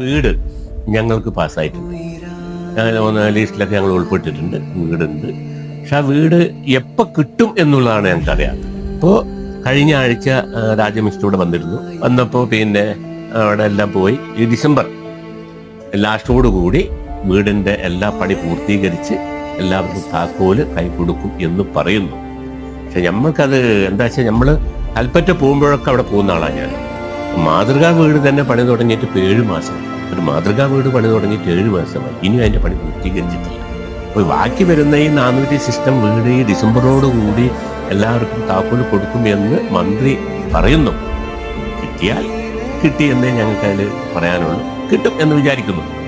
വീട് ഞങ്ങൾക്ക് പാസ്സായിട്ടുണ്ട്. ഞങ്ങൾ ഒന്ന് ലിസ്റ്റിലൊക്കെ ഞങ്ങൾ ഉൾപ്പെട്ടിട്ടുണ്ട്. വീടുണ്ട്. പക്ഷെ ആ വീട് എപ്പോൾ കിട്ടും എന്നുള്ളതാണ് ഞങ്ങൾക്കറിയാം. അപ്പോൾ കഴിഞ്ഞ ആഴ്ച രാജമിസ്റ്റൂടെ വന്നിരുന്നു. വന്നപ്പോൾ പിന്നെ അവിടെ എല്ലാം പോയി. ഈ ഡിസംബർ ലാസ്റ്റോടു കൂടി വീടിന്റെ എല്ലാ പണി പൂർത്തീകരിച്ച് എല്ലാവർക്കും താക്കോൽ കൈ കൊടുക്കും എന്ന് പറയുന്നു. പക്ഷെ നമ്മൾക്കത് എന്താ വെച്ചാൽ നമ്മൾ കൽപ്പറ്റ പോകുമ്പോഴൊക്കെ അവിടെ പോകുന്ന ആളാണ് ഞാൻ മാതൃകാ വീട് തന്നെ പണി തുടങ്ങിയിട്ട് ഇപ്പൊ ഏഴ് മാസം. ഒരു മാതൃകാ വീട് പണി തുടങ്ങിയിട്ട് ഏഴ് മാസമായി. ഇനി അതിന്റെ പണി പൂർത്തീകരിച്ചിട്ടില്ല. അപ്പോൾ ബാക്കി വരുന്ന ഈ നാനൂറ്റി സിസ്റ്റം വീട് ഈ ഡിസംബറോട് കൂടി എല്ലാവർക്കും താക്കോൽ കൊടുക്കും എന്ന് മന്ത്രി പറയുന്നു. കിട്ടിയാൽ കിട്ടി എന്നേ ഞങ്ങൾക്ക് അതിൽ പറയാനുള്ളൂ. കിട്ടും എന്ന് വിചാരിക്കുന്നു.